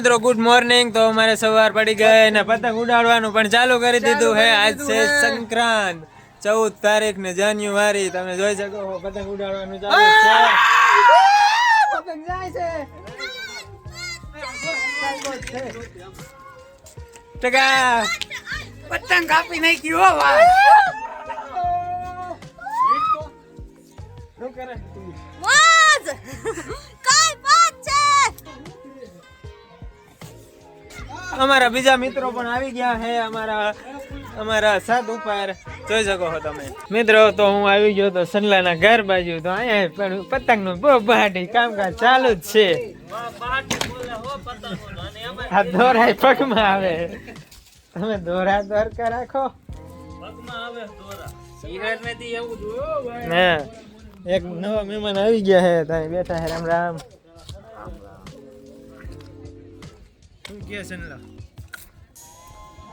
મિત્રો good morning તો અમારે સવાર પડી ગઈ અને પતંગ ઉડાડવાનું પણ ચાલુ કરી દીધું હે. આજ છે સંક્રાંત ચૌદ તારીખ ને જાન્યુઆરી. તમે જોઈ શકો પતંગ ઉડાડવાનું ચાલુ છે. પતંગ જાય છે. ટકા. પતંગ કાપી નાખી હો ભાઈ શું કરે? અમારા બીજા મિત્રો પણ આવી ગયા છે અમારા અમારા સાત ઉપર. જોઈ શકો છો તમે. મિત્રો તો હું આવી ગયો તો સનલાના ઘર બાજુ. તો અહીંયા પણ પતંગનું બહુ બહાટી કામકાજ ચાલુ જ છે. આ દોરાય પગમાં આવે. તમે દોરા દોરકા રાખો. એક નવા મહેમાન આવી ગયા છે ત્યાં બેઠા છે રામ રામ. શું કે સનલા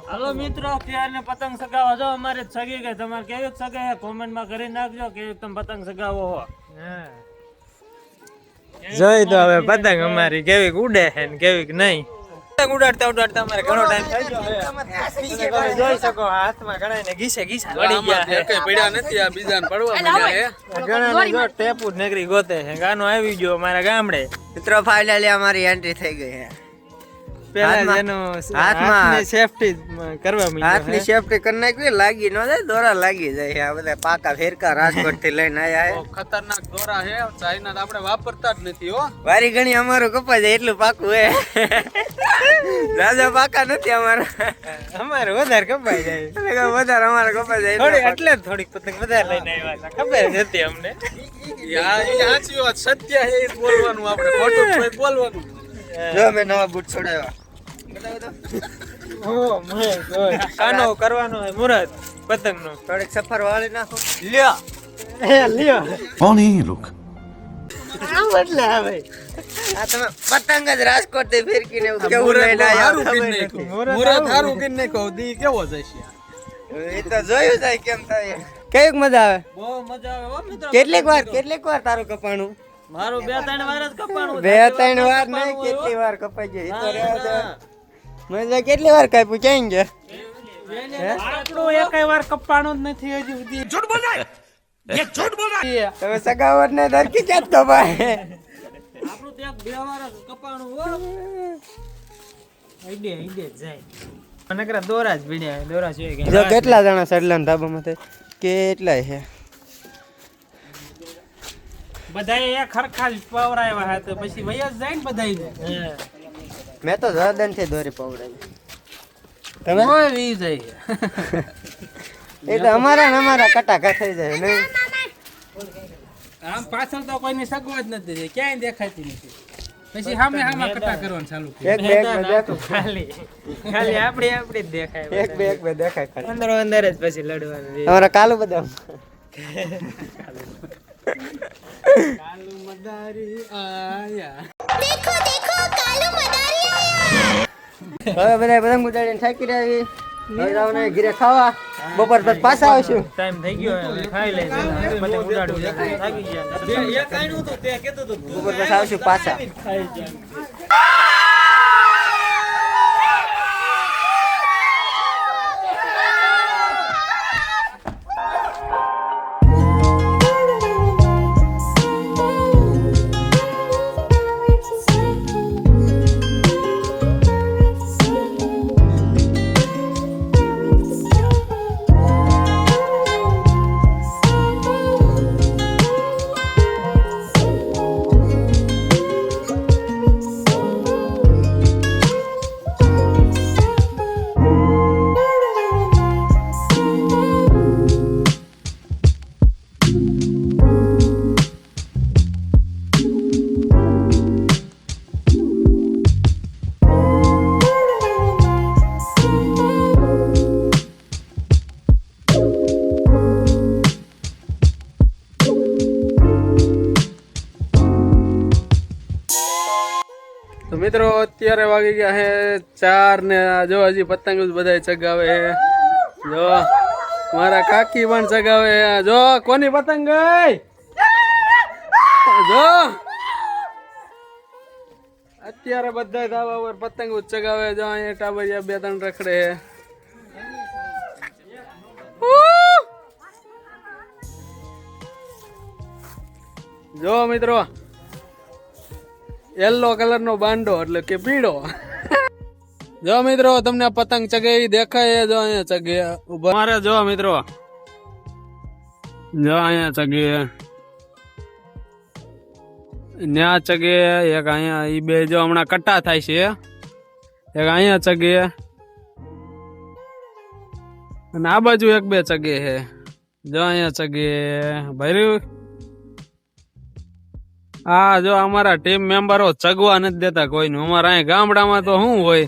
હાલો મિત્રો ક્યારને પતંગ સગાવો? જો અમારે જ સગી ગઈ તમારે કેવી સગાઈ કોમેન્ટમાં કરી નાખજો કે તમે પતંગ સગાવો હો. જોઈ તો હવે પતંગ અમારી કેવીક ઉડે છે ને કેવીક નહીં. પતંગ ઉડાડતા ઉડાડતા અમારે ઘણો ટાઈમ થઈ ગયો છે તમે જોઈ શકો હાથમાં ઘણા ને ઘીસે ઘીસા વળી ગયા છે. પડ્યા નથી આ બીજાને પડવા મળ્યા હે ઘણા ને જો ટેપુ નગરી ગોતે છે. ગાનો આવી ગયો અમારા ગામડે. મિત્રો ફાઇનલી અમારી એન્ટ્રી થઈ ગઈ છે. પેલા હાથમાં- હાથમાં- સેફટી કરવા માંડ્યો હાથની સેફટી કરી નાખવી લાગી ન જાય દોરા લાગી જાય આ બધા પાકા ફેરકા રાજકોટથી લઈને આયા ખતરનાક દોરા છે ચાઇના આપણે વાપરતા જ નથી હો વારી ઘણી અમારું કપાઈ જાય એટલું પાકું હે રાજા પાકા નથી અમારા અમારે વધારે કપાઈ જાય વધારે અમારે કપાઈ જાય થોડી એટલે થોડીક પતંગ વધારે લઈને આવ્યા ખબર જ હતી અમને સત્ય હે બોલવાનું આપણે ખોટું બોલવાનું. જો નવા બૂટ છોડાવ્યા. કાનો કરવાનો હે મુરત પતંગનો. થોડીક સફર વાળી નાખો. લ્યો. એ લ્યો. કોણ હે લોક? આમ એટલે આ તમે પતંગ જ રાજકોટથી ફેરકીને કેવું રહી હારું કરી નાખો મુરત હારું. કરી નાખો દી કેવો જશે? એ તો જોયું જાય કેમ થાય. કેવી મજા આવે? બહુ મજા આવે કેટલીક વાર કેટલીક વાર તારું કપાણું? મારું બે ત્રણ વાર જ કપાણું બે ત્રણ વાર નહીં કેટલી વાર કપાઈ ગઈ? તો રહેવા દે. મને કેટલી વાર કાપ્યું? ક્યાં ગયા? આપણું એકેય વાર કપાણું જ નથી હજી સુધી. તમે સગાવટ ને ધરકી ક્યાં કપાય? આપણું તો બે વાર કપાણું હો આઈડે આઈડે જાય. નકરા દોરા જ ભીડ્યા દોરા છે કેટલા જણા સડલા ધાબામાં થાય? કેટલા છે? બધા એક ખરખા પવરાવ્યા હતા પછી જાય ને મેં તો જર્દનથી દોરી પવડાવી તમે? કોઈ વી જાય. એ તો અમારા ને અમારા કટાકા થઈ જાય આમ પાછળ તો કોઈની સગવડ નથી ક્યાંય દેખાતી નથી. પછી સામે સામે કટા કરવાનું ચાલુ એક બે એક બે ખાલી. ખાલી આપડી આપડી જ દેખાય એક બે એક બે દેખાય અંદર અંદર જ પછી લડવાનું. અમારા કાલુ બધા દેખો દેખો કાલુ મદારી આયા હવે બધા બધા ઉડાડીને થાકી રહ્યા હવે જવાનું છે ખાવા. બપોર પછી પાછા આવશું. ટાઈમ થઈ ગયો ખાઈ લઈશું પતંગ ઉડાડવું થાકી ગયા. બપોર પછી આવશું પાછા. તો મિત્રો, અત્યારે વાગી ગયા છે ચાર ને જો હજી પતંગ જ બધા ચગાવે જો, મારા કાકી પણ ચગાવે જો, કોની પતંગ ગઈ જો. અત્યારે બધા ધાબા પર પતંગ ચગાવે જો, અહીંયા ટાબરિયા બે ત્રણ રખડે જો, મિત્રો યલો કલર નો બાંડો એટલે કે પીળો. જો મિત્રો, તમને પતંગ ચગાવી દેખાય જો અહીંયા ચગે મારે જો મિત્રો, જો અહીંયા ચગે ન્યા ચગે એક અહીંયા ઈ બે જો હમણાં કટ્ટા થાય છે. એક અહીંયા ચગે અને આ બાજુ એક બે ચગે છે. જો અહીંયા ચગે ભર્યું? હા જો અમારા ટીમ મેમ્બરો ચગવા નથી દેતા કોઈનું. અમારા અહીંયા ગામડામાં તો શું હોય?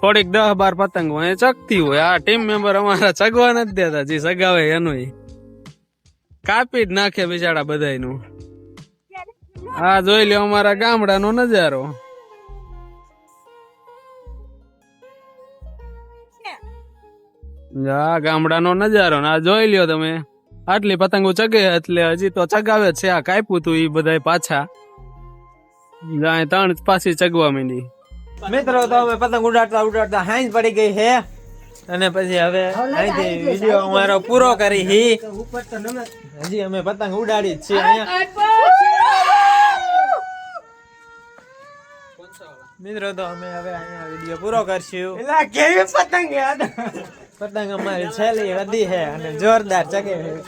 થોડીક દસ બાર પતંગ હોય ચગતી હોય. આ ટીમ મેમ્બર અમારા ચગવા નથી દેતા, જે સગાવે એનું કાપી જ નાખે બિચારા બધાયનું. હા જોઈ લ્યો અમારા ગામડાનો નજારો. આ ગામડાનો નજારો ને આ જોઈ લ્યો તમે. આટલી પતંગો ચગે એટલે હજી તો ચગાવે છે. આ કાપ્યું તું એ બધાય પાછા. જાય ત્રણ પાછી ચગવા માંડી. મિત્રો તો અમે પતંગ ઉડાડતા ઉડાડતા હાઈન પડી ગઈ હે. અને પછી હવે અહીંથી વીડિયો અમારો પૂરો કરી હી. હજી અમે પતંગ ઉડાડી જ છીએ મિત્રો તો અમે હવે અહીંયા વીડિયો પૂરો કરશું. કેવી પતંગ પતંગ અમારી છેલ્લી વધી છે અને જોરદાર ચગે છે.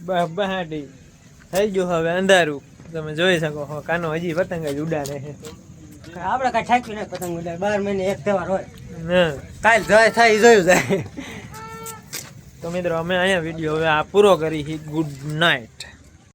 બ- બહાટી. થઈ ગયું હવે અંધારું. તમે જોઈ શકો છો કાનો હજી પતંગ જ ઉડાડે છે. આપણે કઈ ઠાક્યું નહીં પતંગ ઉડાડે બાર મહિને એક તહેવાર હોય. કાલ જાય થાય જોયું જાય. તો મિત્રો અમે અહીંયા વીડિયો હવે આ પૂરો કરી ગુડ નાઇટ